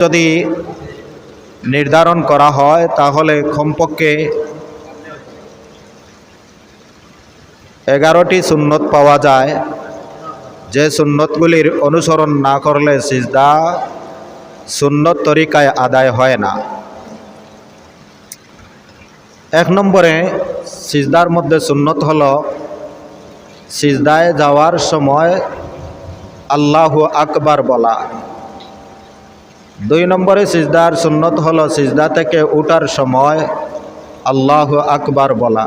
যদি নির্ধারণ করা হয়, তাহলে কমপক্ষে এগারোটি সুন্নত পাওয়া যায়। যে সুন্নতগুলির অনুসরণ না করলে সিজদা সুন্নত তরিকায় আদায় হয় না। এক নম্বরে, সিজদার মধ্যে সুন্নত হল সিজদায় যাওয়ার সময় আল্লাহ আকবার বলা। দুই নম্বরে সিজদার সুন্নত হলো সিজদা থেকে উঠার সময় আল্লাহ আকবার বলা।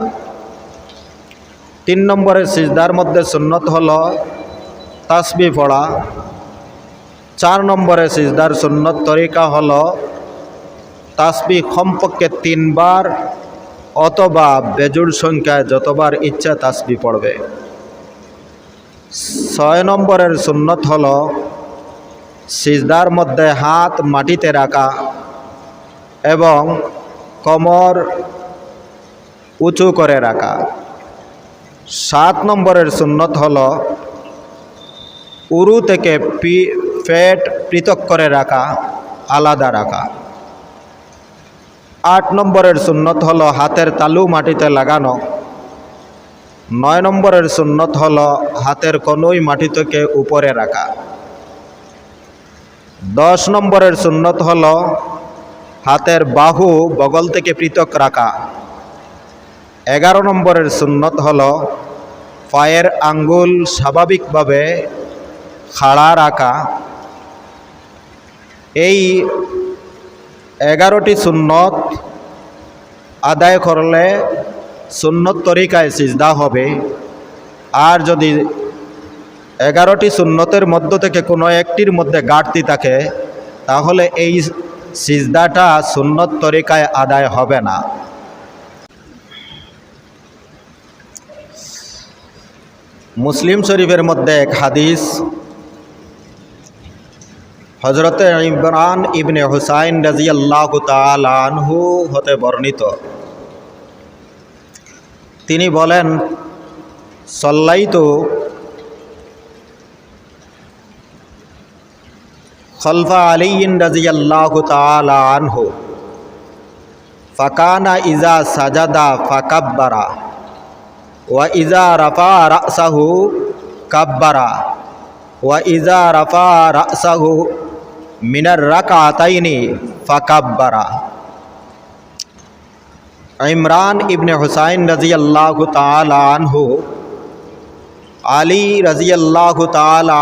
তিন নম্বরে সিজদার মধ্যে সুন্নত হলো তাসবি পড়া। চার নম্বরে সিজদার সুন্নত তরিকা হলো তাসবি কমপক্ষে তিনবার অথবা বেজুর সংখ্যায় যতবার ইচ্ছা তাসবি পড়বে। ছয় নম্বরের সুন্নত হলো সিজদার মধ্যে হাত মাটিতে রাখা এবং কমর উঁচু করে রাখা। সাত নম্বরের সুন্নত হল উরু থেকে পি, পেট পৃথক করে রাখা, আলাদা রাখা। আট নম্বরের সুন্নত হল হাতের তালু মাটিতে লাগানো। নয় নম্বরের সুন্নত হল হাতের কনুই মাটি থেকে উপরে রাখা। দশ নম্বরের সুন্নত হল হাতের বাহু বগল থেকে পৃথক রাখা। এগারো নম্বরের সুন্নত হল পায়ের আঙ্গুল স্বাভাবিকভাবে খাড়া রাখা। এই এগারোটি সুন্নত আদায় করলে সুন্নত তরিকায় সিজদা হবে। আর যদি এগারোটি সুন্নতের মধ্য থেকে কোনো একটির মধ্যে ঘাটতি থাকে, তাহলে এই সিজদাটা সুন্নত তরিকায় আদায় হবে না। মুসলিম শরীফের মধ্যে এক হাদিস হজরত ইমরান ইবনে হুসাইন রাজি আল্লাহ আনহু হতে বর্ণিত। তিনি বলেন, সল্লাইতো খলফা আলিন রাজি আল্লাহ আনহু। ফাকানা ইজা সাজাদা ফাকাব্বারা। ওয়া ইজা রাফা রাসাহু কাব্বারা। ওয়া ইজা রাফা রাসাহু মিনার রাকাতাইনি ফাকাব্বারা। ইমরান ইবনে হুসাইন রাজি আল্লাহ আনহু, আলী রাজি আল্লাহ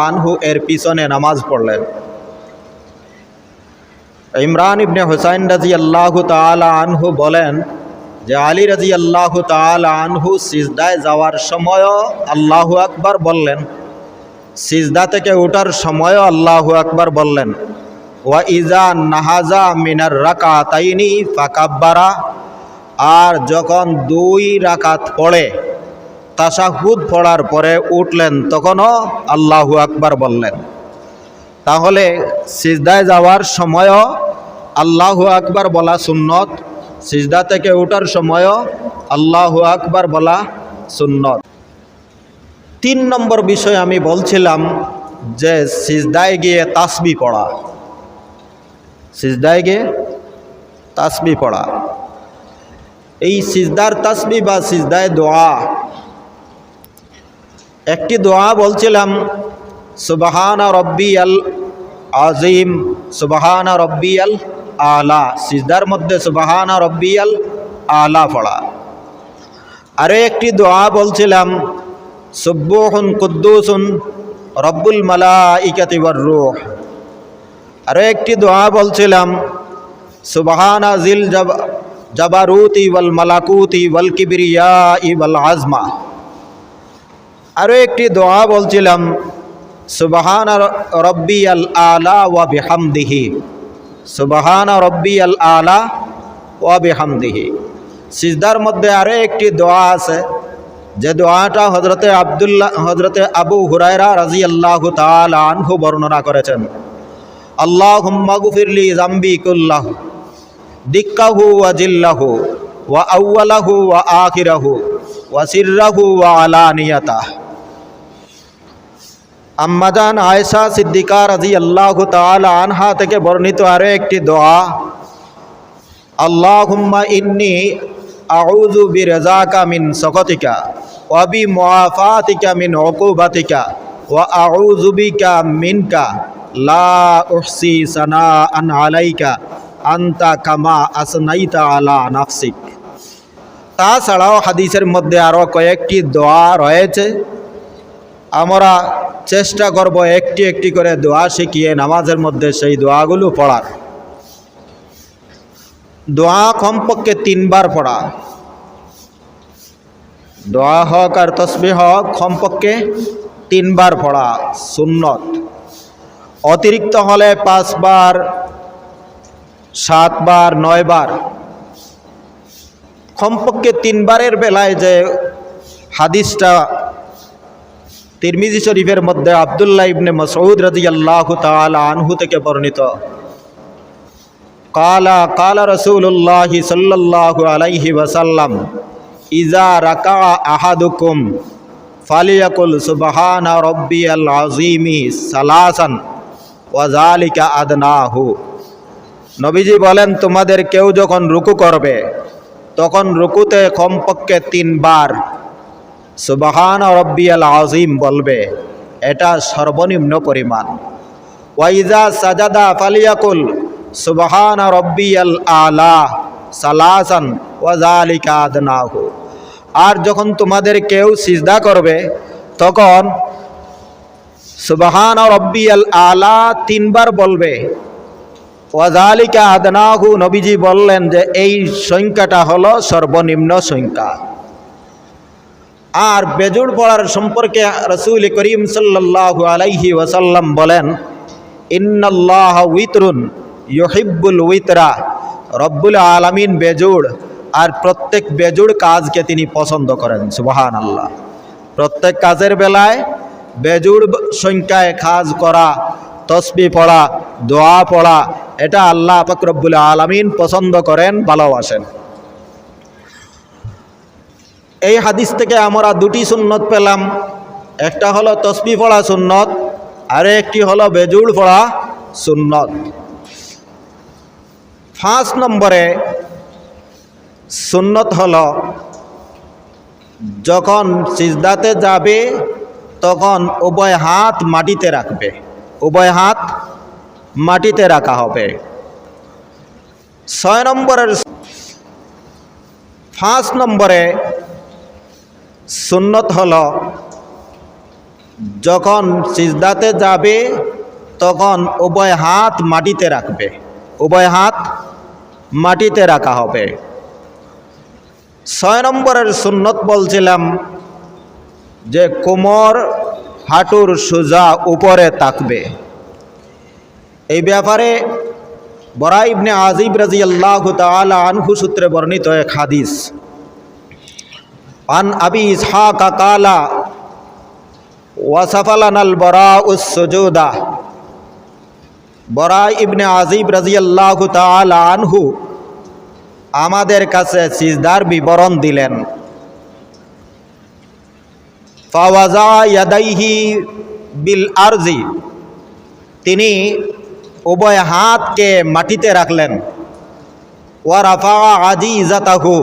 আনহু এর পিছনে নামাজ পড়লেন। ইমরান ইবনে হুসাইন রাজি আল্লাহ আনহু বলেন যে আলী রাজি আল্লাহ আনহু সিজদায় যাওয়ার সময়ও আল্লাহ আকবার বললেন। সিজদা থেকে ওঠার সময়ও আল্লাহ আকবার বললেন। ওয়া ইজা নাহাজা মিনার রাকা তাইনি ফাকাব্বারা। আর যখন দুই রাকাত পড়ে তাসাহুদ পড়ার পরে উঠলেন, তখনও আল্লাহু আকবার বললেন। তাহলে সিজদায় যাওয়ার সময়ও আল্লাহু আকবার বলা সুন্নত, সিজদা থেকে ওঠার সময়ও আল্লাহু আকবার বলা সুন্নত। তিন নম্বর বিষয় আমি বলছিলাম যে সিজদায় গিয়ে তাসবি পড়া। সিজদায় গিয়ে তাসবি পড়া। এই সিজদার তাসবি বা সিজদায় দোয়া। একটি দোয়া বলছিলাম সুবাহানা রব্বি আল আজিম সুবাহানা রব্বি আল আলা সিজদার মধ্যে সুবাহানা রব্বি আল আলা পড়া। আরও একটি দোয়া বলছিলাম সুব্বুহুন কুদ্দুসুন রব্বুল মালা ইকাতি রুহ। আরও একটি দোয়া বলছিলাম, সুবাহানা জিল জব, জাবারুতি ওয়াল মালাকুতি ওয়াল কিবরিয়া ওয়াল আজমা। আরও একটি দোয়া বলছিলাম সুবাহান রব্বি আল আলা ওয়া বিহামদিহি। সুবাহান রব্বি আল আলা ওয়া বিহামদিহি। সিজদার মধ্যে আরও একটি দোয়া আছে। যে দোয়াটা হজরতে আবদুল্লাহ হজরতে আবু হুরায়রা রাজি আল্লাহ আনহু বর্ণনা করেছেন। আল্লাহ হুম্মাগুফিরলি জাম্বি কুল্লাহ, দিক্কাহু ওয়া জিল্লাহু, ওয়া আউ্লাহু ওয়া আখিরাহু, ওয়া সিররাহু ওয়া আলানিয়াতাহ। আম্মাজান আয়েশা সিদ্দিকা রাজি আল্লাহ আনহা থেকে বর্ণিত আরও একটি দোয়া। আল্লাহুম্মা ইন্নি আউযু বিরাজাকা মিন সাকাতিকা ওয়া বি মুআফাতিকা মিন উকুবাতিকা ওয়া আউযু বিকা মিনকা। লা উহসি সানাআন আলাইকা, আনতা কামা আসনাইতা আলা নাফসিক। তাছাড়াও হাদিসের মধ্যে আরও কয়েকটি দোয়া রয়েছে। আমরা চেষ্টা করব একটি একটি করে দোয়া শিখিয়ে নামাজের মধ্যে সেই দোয়াগুলো পড়ার। দোয়া কমপক্ষে তিনবার পড়া। দোয়া হক আর তসবি হক কমপক্ষে তিনবার পড়া সুন্নত। অতিরিক্ত হলে পাঁচবার, সাতবার, নয়বার। কমপক্ষে তিনবারের বেলায় যে হাদিসটা তিরমিজি শরীফের মধ্যে আবদুল্লাহ ইবনে মসউদ রাজি আল্লাহ আনহু থেকে বর্ণিত। কালা কালা রসুল্লাহ সাল্লাহ আলাইহি ওয়াসাল্লাম, ইজা রাকা আহাদুকুম, ফালিয়াকুল সুবহানা রব্বি আল আজিমি সালাসান ওয়াজালিকা আদনাহু। নবীজি বলেন, তোমাদের কেউ যখন রুকু করবে, তখন রুকুতে কমপক্ষে তিনবার সুবাহান রব্বিয়াল আজিম বলবে, এটা সর্বনিম্ন পরিমাণ। ওয়াইজা সাজাদা ফালিয়াকুল সুবাহান রব্বিয়াল আলা সালাসান ওয়াজালিকা আদনাহু। আর যখন তোমাদের কেউ সিজদা করবে, তখন সুবাহান রব্বিয়াল আলা তিনবার বলবে ওয়াজালিকা আদনাহু। নবীজি বললেন যে, এই সংখ্যাটা হলো সর্বনিম্ন সংখ্যা। আর বেজুড় পড়ার সম্পর্কে রসুল করিম সাল্লাল্লাহু আলাইহি ওয়াসাল্লাম বলেন, ইন্নাল্লাহ উইতরুন ইহিব্বুল উইতরা। রব্বুল আলামিন বেজুড় আর প্রত্যেক বেজুড় কাজকে তিনি পছন্দ করেন সুবাহান আল্লাহ প্রত্যেক কাজের বেলায় বেজুড় সংখ্যায় কাজ করা, তসবি পড়া, দোয়া পড়া, এটা আল্লাহ ফকরব্বুল আলমিন পছন্দ করেন, ভালোবাসেন। এই হাদিস থেকে আমরা দুটি সুন্নত পেলাম। একটা হলো তসবি পড়া সুন্নত, আর একটি হলো বেজুড় পড়া সুন্নত। ফার্স্ট নম্বরে সুন্নত হল, যখন সিজদাতে যাবে, তখন উভয় হাত মাটিতে রাখবে। উভয় হাত মাটিতে রাখা হবে। ছয় নম্বরের ফার্স্ট নম্বরে সুন্নত হল। যখন সিজদাতে যাবে, তখন উভয় হাত মাটিতে রাখবে। উভয় হাত মাটিতে রাখা হবে। ছয় নম্বরের সুন্নত বলছিলাম যে, কোমর হাঁটুর সোজা উপরে তাকবে এই ব্যাপারে বরা ইবনে আজিব রাজি আল্লাহ তালা আনহু সূত্রে বর্ণিত এক হাদিস। আন আবি ইসহাক কালা ওয়াসাফালান আল বরা উসজুদা বরা ইবনে আজিব রাজি আল্লাহ তালা আনহু আমাদের কাছে সিজদার বিবরণ দিলেন। ফাওয়াজা ইয়াদাইহি বিল আরজি তিনি উভয় হাতকে মাটিতে রাখলেন। ওয়ারাফা আজি ইজাতাহু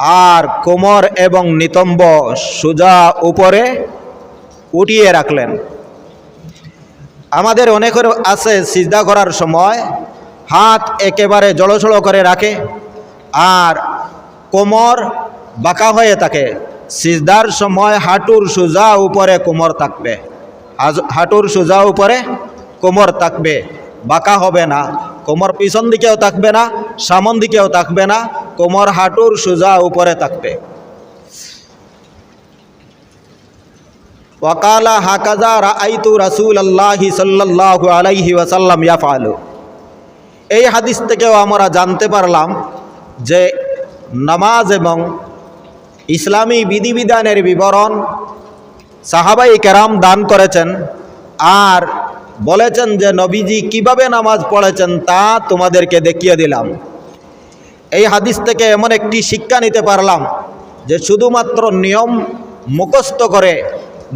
আর কোমর এবং নিতম্ব সোজা উপরে উঠিয়ে রাখলেন। আমাদের অনেকের আছে সিজদা করার সময় হাত একেবারে জড়সড় করে রাখে আর কোমর বাঁকা হয়ে থাকে। সিজদার সময় হাঁটুর সোজা উপরে কোমর থাকবে। হাঁটুর সোজা উপরে কোমর থাকবে। বাঁকা হবে না। কোমর পিছন দিকেও থাকবে না, সামন দিকেও থাকবে না। কোমর হাঁটুর সোজা উপরে থাকবে। ওয়াকালা হাকাজা রাআইতু রাসূল সাল্লাল্লাহু আলাইহি ওয়াসাল্লাম ইয়াফআলু। এই হাদিস থেকেও আমরা জানতে পারলাম যে নামাজ এবং ইসলামী বিধিবিধানের বিবরণ সাহাবাই কেরাম দান করেছেন আর বলেছেন যে নবীজি কীভাবে নামাজ পড়েছেন তা তোমাদেরকে দেখিয়ে দিলাম। এই হাদিস থেকে এমন একটি শিক্ষা নিতে পারলাম যে শুধুমাত্র নিয়ম মুখস্থ করে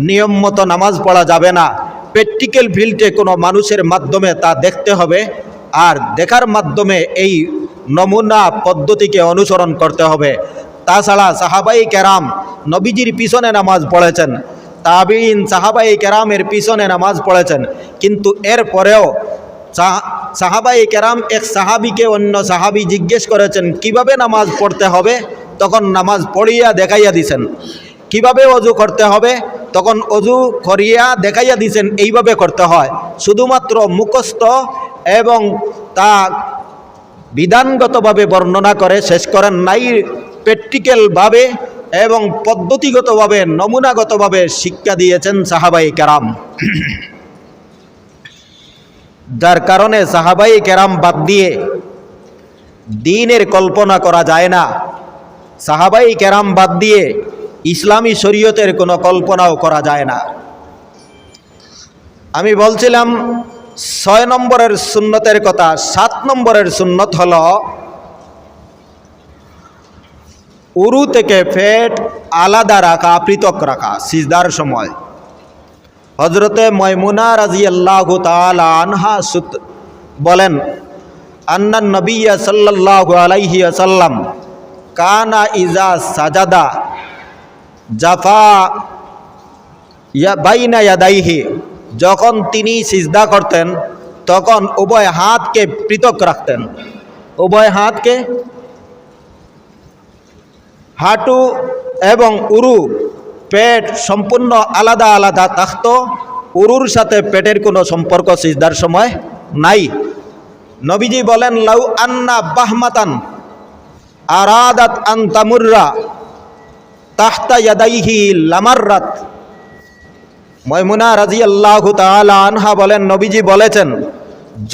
নিয়ম মতো নামাজ পড়া যাবে না। প্র্যাকটিক্যাল ফিল্ডে কোনো মানুষের মাধ্যমে তা দেখতে হবে আর দেখার মাধ্যমে এই নমুনা পদ্ধতিকে অনুসরণ করতে হবে। তাছাড়া সাহাবাই কেরাম নবীজির পিছনে নামাজ পড়েছেন তাবিন সাহাবাই কেরামের পিছনে নামাজ পড়েছেন, কিন্তু এর পরেও সাহাবাই কেরাম এক সাহাবিকে অন্য সাহাবি জিজ্ঞেস করেছেন, কীভাবে নামাজ পড়তে হবে? তখন নামাজ পড়িয়া দেখাইয়া দিছেন। কীভাবে অজু করতে হবে? তখন অজু করিয়া দেখাইয়া দিছেন, এইভাবে করতে হয়। শুধুমাত্র মুখস্থ এবং তা বিধানগতভাবে বর্ণনা করে, শেষ করেন নাই। প্র্যাকটিক্যালভাবে এবং পদ্ধতিগতভাবে, নমুনাগতভাবে শিক্ষা দিয়েছেন সাহাবাই কেরাম। যার কারণে সাহাবাই কেরাম বাদ দিয়ে দিনের কল্পনা করা যায় না। সাহাবাই কেরাম বাদ দিয়ে ইসলামী শরীয়তের কোনো কল্পনাও করা যায় না। আমি বলছিলাম, ছয় নম্বরের সুন্নতের কথা, সাত নম্বরের সুন্নত হল, উরু থেকে ফেট আলাদা রাখা, পৃথক রাখা, সিজদার সময়। হজরতে ময়মুনা রাজি আল্লাহ আনহা সুত বলেন আন্নান নবিয়া সাল্লাহ আলাইহি আসাল্লাম কানা ইজা সাজাদা জাফা বাইনা ইয়াদাইহি। যখন তিনি সিজদা করতেন, তখন উভয় হাতকে পৃথক রাখতেন। উভয় হাতকে হাঁটু এবং উরু পেট সম্পূর্ণ আলাদা আলাদা থাকত। উরুর সাথে পেটের কোনো সম্পর্ক সিজদার সময় নাই। নবীজি বলেন, লাউ আন্না বাহমাতান আরাদাত আন্তামুর্রা তাহতা ইয়াদাইহি লামাররাত। ময়মুনা রাজি আল্লাহ আনহা বলেন, নবীজি বলেছেন,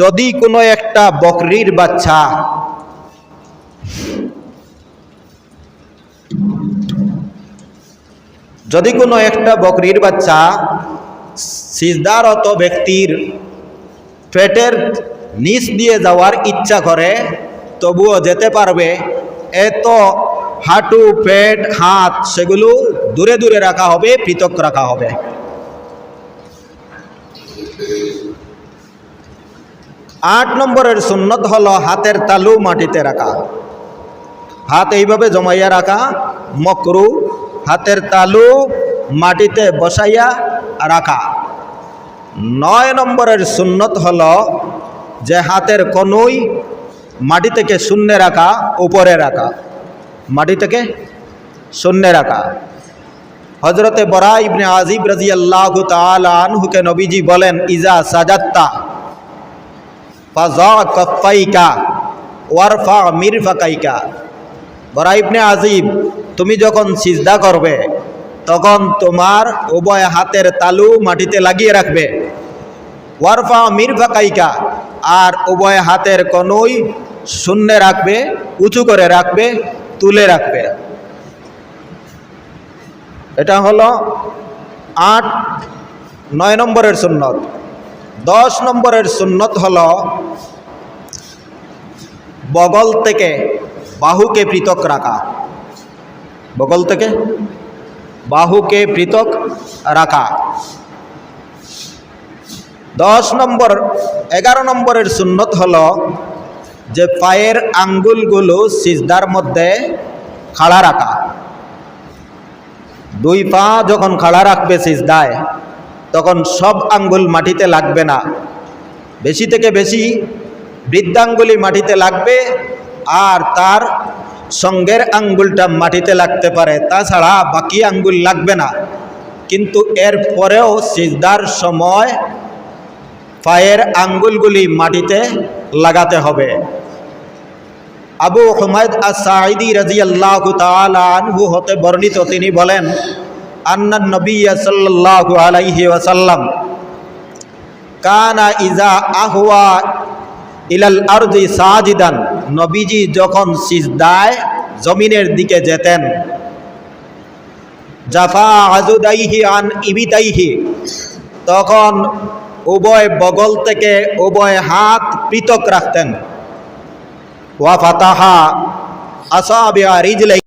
যদি কোনো একটা বকরির বাচ্চা যদি কোনো একটা বকরির বাচ্চা সিজদারত ব্যক্তির পেটের নিচ দিয়ে যাওয়ার ইচ্ছা করে, তবুও যেতে পারবে। এত হাঁটু, পেট, হাত, সেগুলো দূরে দূরে রাখা হবে, পৃথক রাখা হবে। আট নম্বরের সুন্নত হলো হাতের তালু মাটিতে রাখা। হাত এইভাবে জমাইয়া রাখা, মকরু হাতের তালু মাটিতে বসাইয়া রাখা। নয় নম্বরের সুন্নত হল যে হাতের কনুই মাটি থেকে শূন্যে রাখা, উপরে রাখা। মাটি থেকে শূন্যে রাখা। হজরতে বরা ইবনে আজিব রাজি আল্লাহ আনহুকে নবীজি বলেন, ইজা সাজাত্তা ফাজা কফাইকা ওয়ারফা মিরফাকাইকা। বরা ইবনে আজিব, তুমি যখন সিজদা করবে, তখন তোমার উভয় হাতের তালু মাটিতে লাগিয়ে রাখবে। ওয়ারফা মিরফাকাইকা, আর উভয় হাতের কনুই শূন্যে রাখবে, উঁচু করে রাখবে, তুলে রাখবে। এটা হলো আট, নয় নম্বরের সুন্নত। দশ নম্বরের সুন্নত হল বগল থেকে বাহুকে পৃথক রাখা। বগল থেকে বাহুকে পৃথক রাখা। দশ নম্বর, এগারো নম্বরের সুন্নত হল যে পায়ের আঙ্গুলগুলো সিজদার মধ্যে খাড়া রাখা। দুই পা যখন খাড়া রাখবে সিজদায়, তখন সব আঙ্গুল মাটিতে লাগবে না। বেশি থেকে বেশি বৃদ্ধাঙ্গুলি মাটিতে লাগবে আর তার সঙ্গের আঙ্গুলটা মাটিতে লাগতে পারে। তাছাড়া বাকি আঙ্গুল লাগবে না। কিন্তু এর পরেও সিজদার সময় পায়ের আঙ্গুলগুলি মাটিতে লাগাতে হবে। আবু হুমায়দ আসাইদি রাজি আল্লাহ আনহু হতে বর্ণিত, তিনি বলেন, আন্না নবী সাল্লাল্লাহু আলাইহি ওয়াসাল্লাম কানা ইজা আহওয়া ইলাল আরদি সাজিদান। নবীজি যখন সিজদায় জমিনের দিকে যেতেন, জাফা আজুদাইহি আন ইবিতাইহি, তখন উভয় বগল থেকে উভয় হাত পৃথক রাখতেন। ওয়া ফাতাহা আসাবিয়া রিজলাই